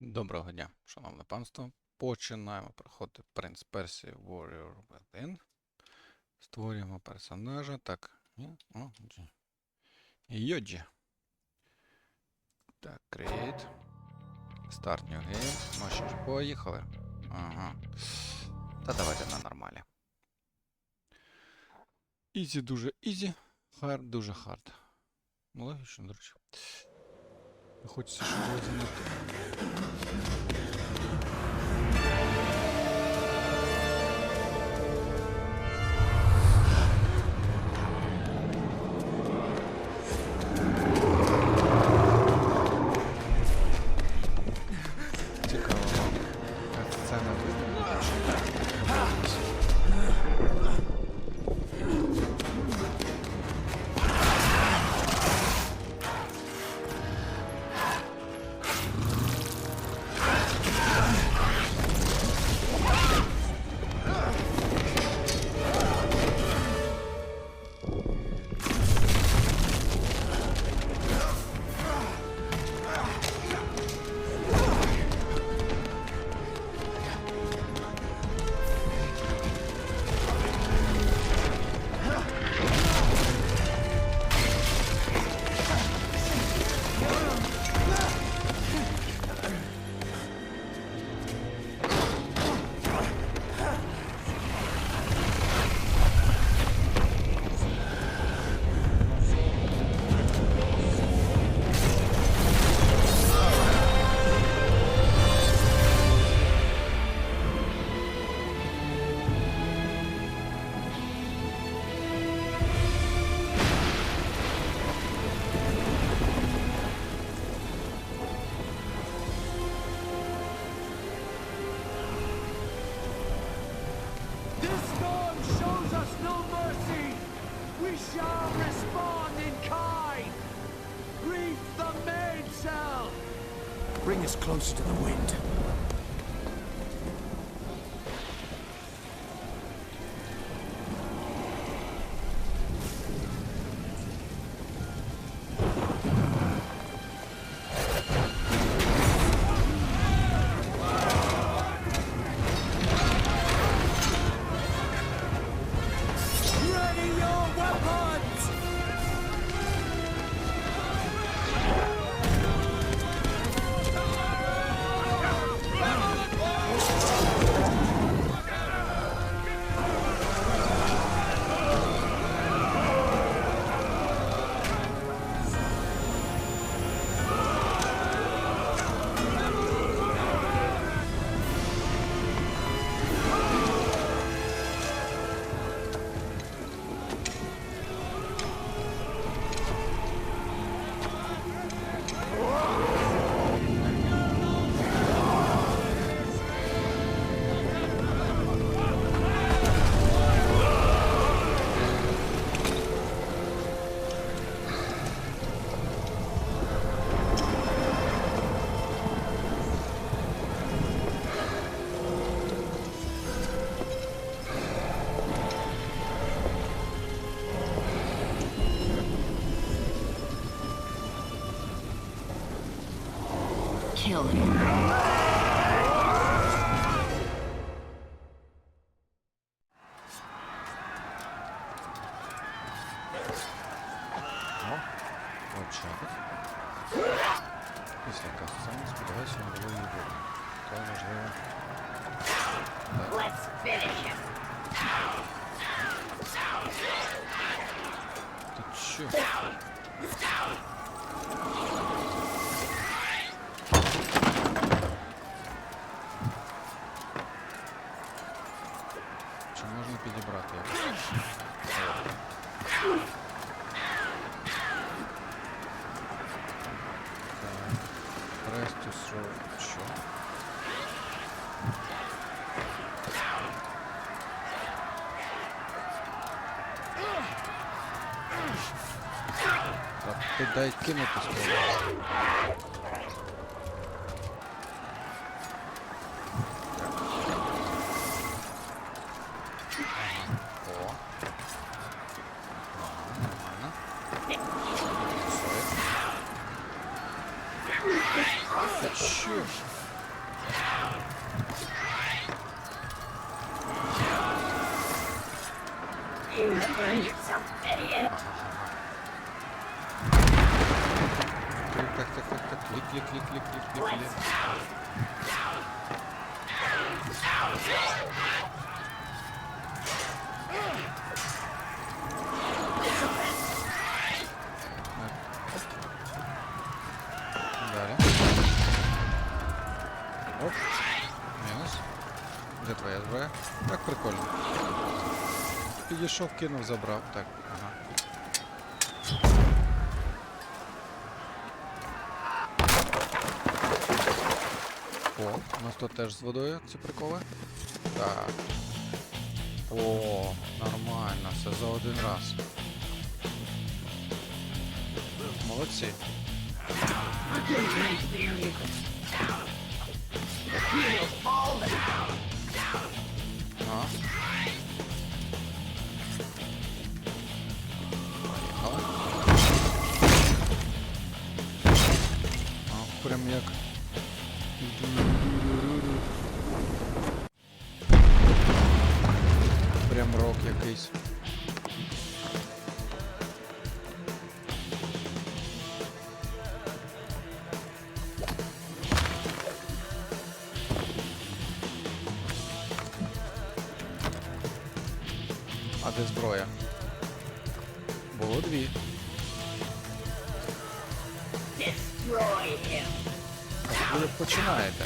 Доброго дня, шановне панство. Починаємо проходити Принц Персії Warrior Within. Створюємо персонажа. Так. Йоджі. Так, create. Start new game. Ну що ж, поїхали. Ага. Та давайте на нормалі. Ізі дуже ізі. Хард дуже хард. Ну, логічно, до речі. Хочеться, було занадто. Closer to the wind. сделали. Ты чё? Що? Так, ти дай кинути спробуй. sure. You find yourself an idiot. Klik, klik, klik, klik, klik, klik, klik. Зброя? Так прикольно. Підійшов, кинув, забрав. Так, ага. О, у нас тут теж з водою ці приколи. Так. О, нормально, все за один раз. Молодці. А. Поїхали. А. Прям рок якийсь. Де зброя? Було дві. Ви як починаєте.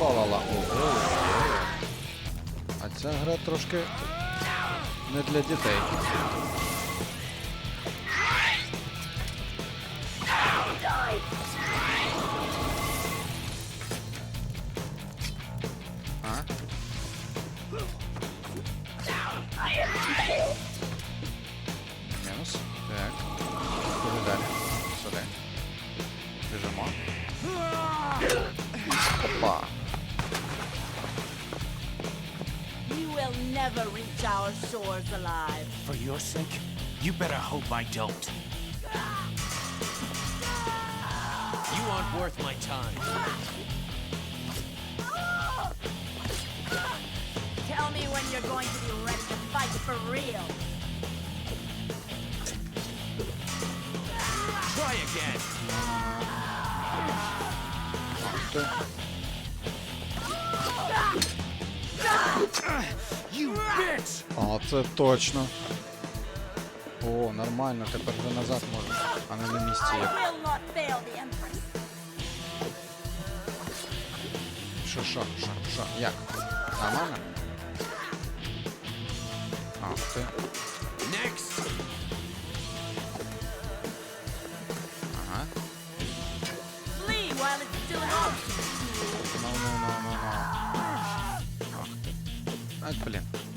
Ла-ла-ла. А ця гра трошки не для дітей. Мінус. Так. Куди далі? Сюди. Біжимо. Опа. Will never reach our shores alive. For your sake, you better hope I don't. You aren't worth my time. Tell me when you're going to be ready to fight for real. Try again. А, це точно. О, нормально, тепер вже назад можна, а не на місці Empress. Що, що, що, що, як? Нормально? А, ти. Next! Блін.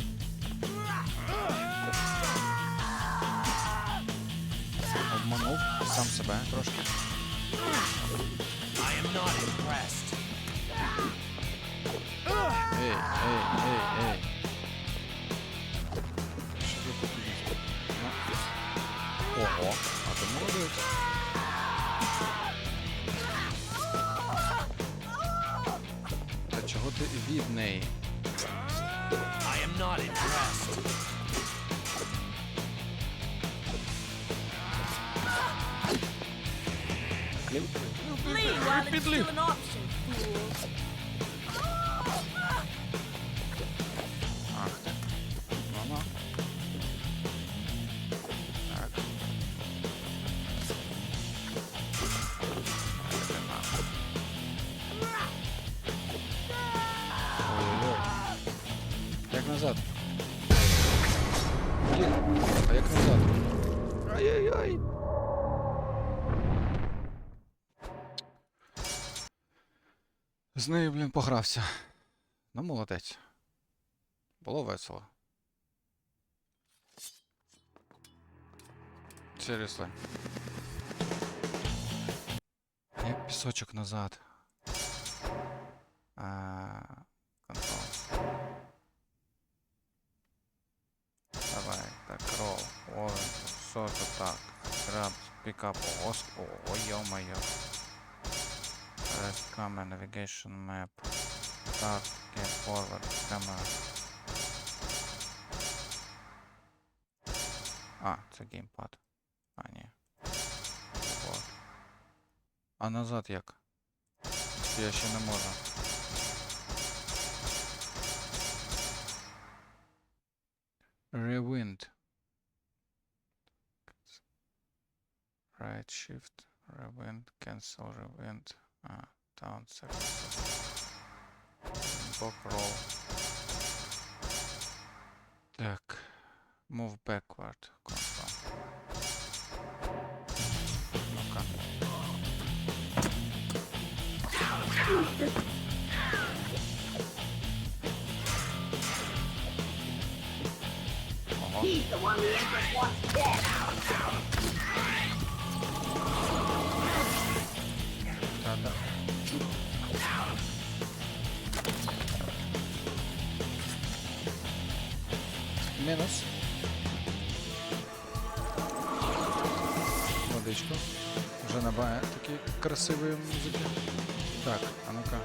Flee while it's still an option. З нею, блін, погрався. Ну, молодець. Було весело. Seriously. Як пісочок назад. А, контрол. Давай, так, рол. що це так? Up, ос... О, ой, ё-моё. Rest camera, navigation map. Start, get forward, camera. А, це геймпад. А, ні. Вот. А назад як? Я ще не можу. Rewind. Right shift, rewind, cancel, rewind. А, down second. Бок roll. Так. Move backward. Confirm. Ну-ка. Ого. Та-да. Мінус. Водичку. Вже немає такої красивої музики. Так, а ну-ка.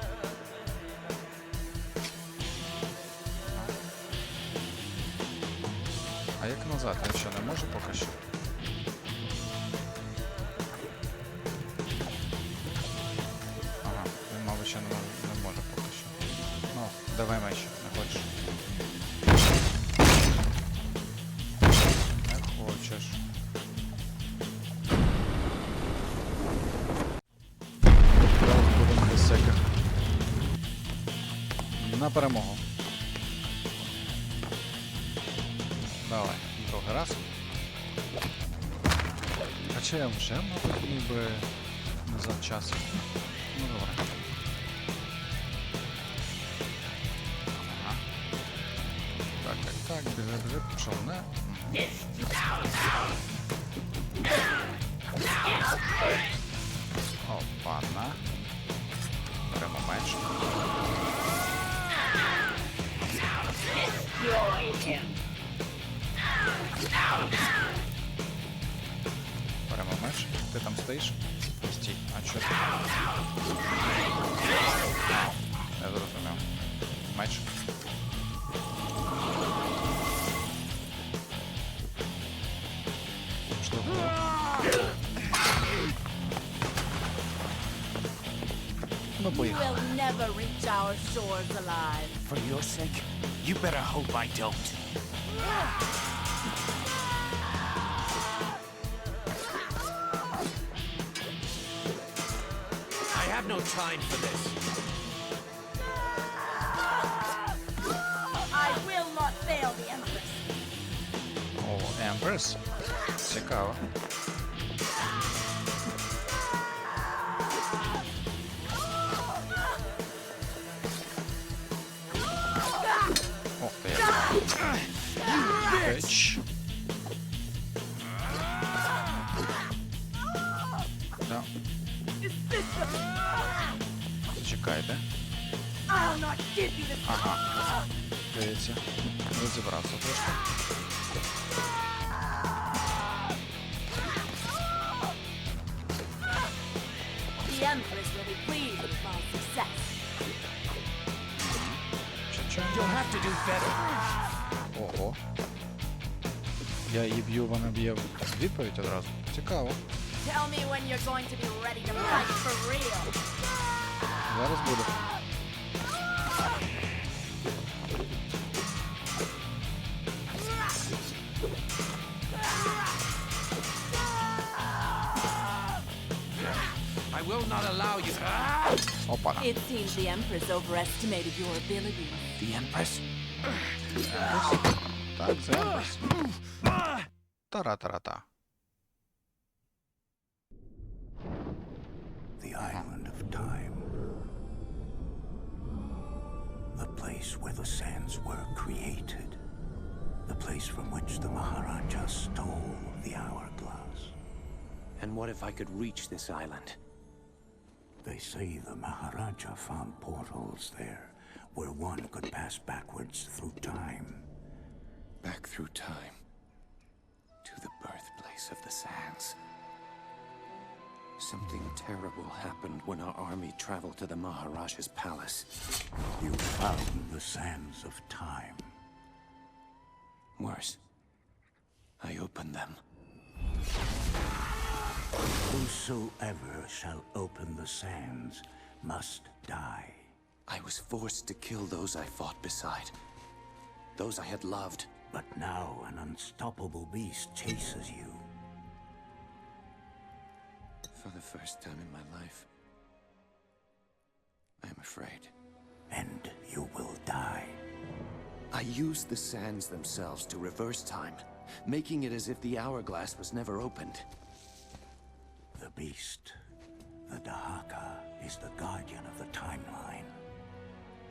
А як назад? Я що не можу поки що? Ага, він, мабуть, ще не може, поки що. Ну, давай меч, Перемогу. Давай, другий раз. Хоча я вже, мабуть, міг би назад час. Ну добре. Так, так, так, біжи, біжи, пішов, не? our shores alive. For your sake, you better hope I don't. I have no time for this. I will not fail the Empress. О, Емпрес. Цікаво. як. Бич. Да. Зачекайте. I'll not give you the Ага. Здається, розібрався трошки. The Empress will be pleased with my success. Ча-ча. You'll have to do better. Ого. Я її б'ю, вона б'є в відповідь одразу. Цікаво. Tell me when you're going to be ready to fight for real. Зараз буде. I will not allow you. Ah! Опа. It seems the Empress overestimated your abilities. The Empress? Так, це Емпрес. Taratarataa. The island of time. The place where the sands were created. The place from which the Maharaja stole the hourglass. And what if I could reach this island? They say the Maharaja found portals there, where one could pass backwards through time. Back through time. Birthplace of the sands. Something terrible happened when our army traveled to the Maharaja's palace. You found the sands of time. Worse, I opened them. Whosoever shall open the sands must die. I was forced to kill those I fought beside, those I had loved. But now an unstoppable beast chases you. For the first time in my life, I am afraid. and you will die. I used the sands themselves to reverse time, making it as if the hourglass was never opened. The beast, the Dahaka, is the guardian of the timeline.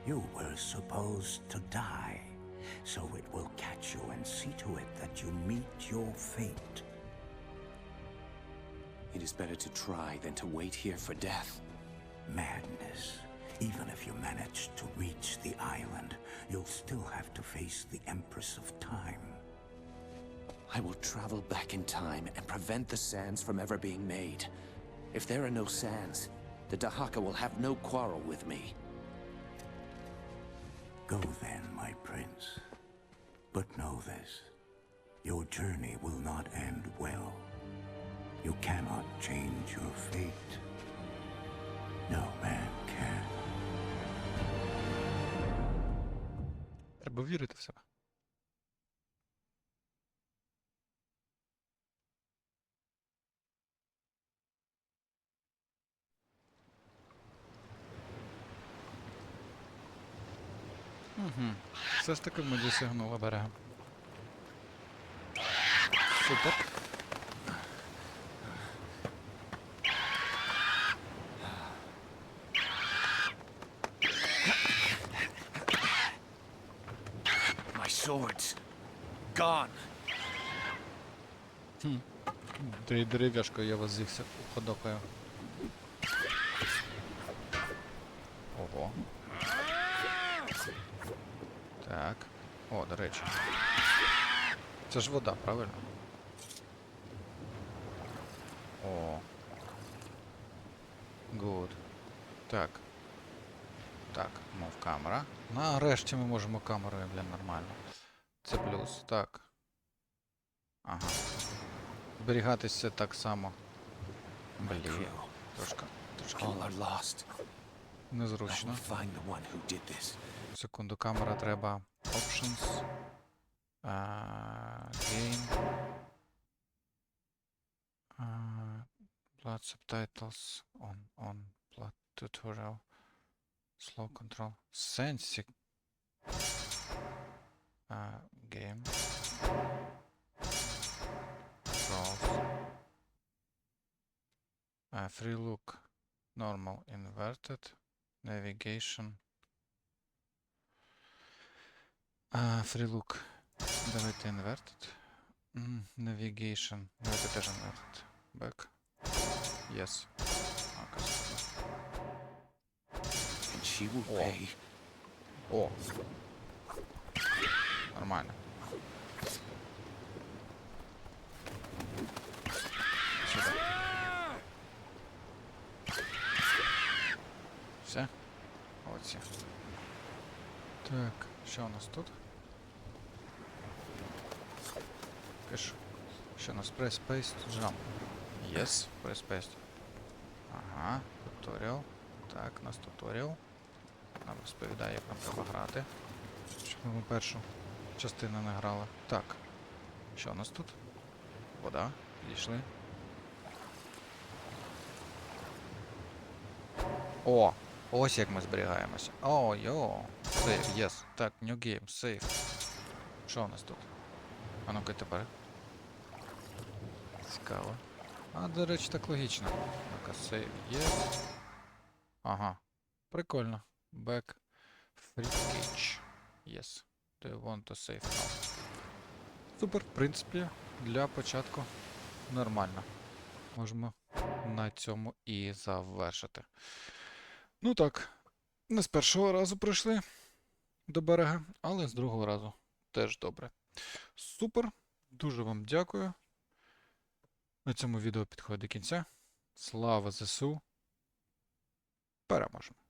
You were supposed to die, so it will catch you and see to it that you meet your fate. It is better to try than to wait here for death. Madness. Even if you manage to reach the island, you'll still have to face the Empress of Time. I will travel back in time and prevent the sands from ever being made. If there are no sands, the Dahaka will have no quarrel with me. Go then, my prince. But know this. Your journey will not end well. You cannot change your fate. No man can. Треба вірити в себе. Угу. Все ж таки ми досягнули берега. Супер. My swords. Gone. Ти дерев'яшкою я возився ходокою. Речі. Це ж вода, правильно? О. Good. Так. Так, мов камера. Нарешті ми можемо камерою, блін, нормально. Це плюс. Так. Ага. Зберігатися так само. Блін. Трошки, трошки незручно. Секунду, камера треба. Options. Uh, game. Uh, blood subtitles on on blood tutorial. Slow control. Sensi. Uh, game. Controls. Uh, free look. Normal inverted. Navigation. А, Фрілук. Давайте Inverted. Navigation. Ну, Давайте теж Inverted. Back. Yes. А, О. О. Нормально. Сюда. Все? Молодці. Так. Що у нас тут? Киш. Що у нас? Press Space to jump. Yes, press Space. Ага, туторіал. Так, у нас туторіал. Нам розповідає, як нам треба грати. Щоб ми першу частину не грали. Так. Що у нас тут? Вода. Підійшли. О! Ось як ми зберігаємося. О, йо. Сейв, єс. Так, new game, сейв. Що у нас тут? А ну-ка тепер. Цікаво. А, до речі, так логічно. Ну-ка, сейв, єс. Ага. Прикольно. Back. Free cage. Yes. Do you want to save now? Супер, в принципі, для початку нормально. Можемо на цьому і завершити. Ну так, не з першого разу пройшли до берега, але з другого разу теж добре. Супер, дуже вам дякую. На цьому відео підходить до кінця. Слава ЗСУ. Переможемо!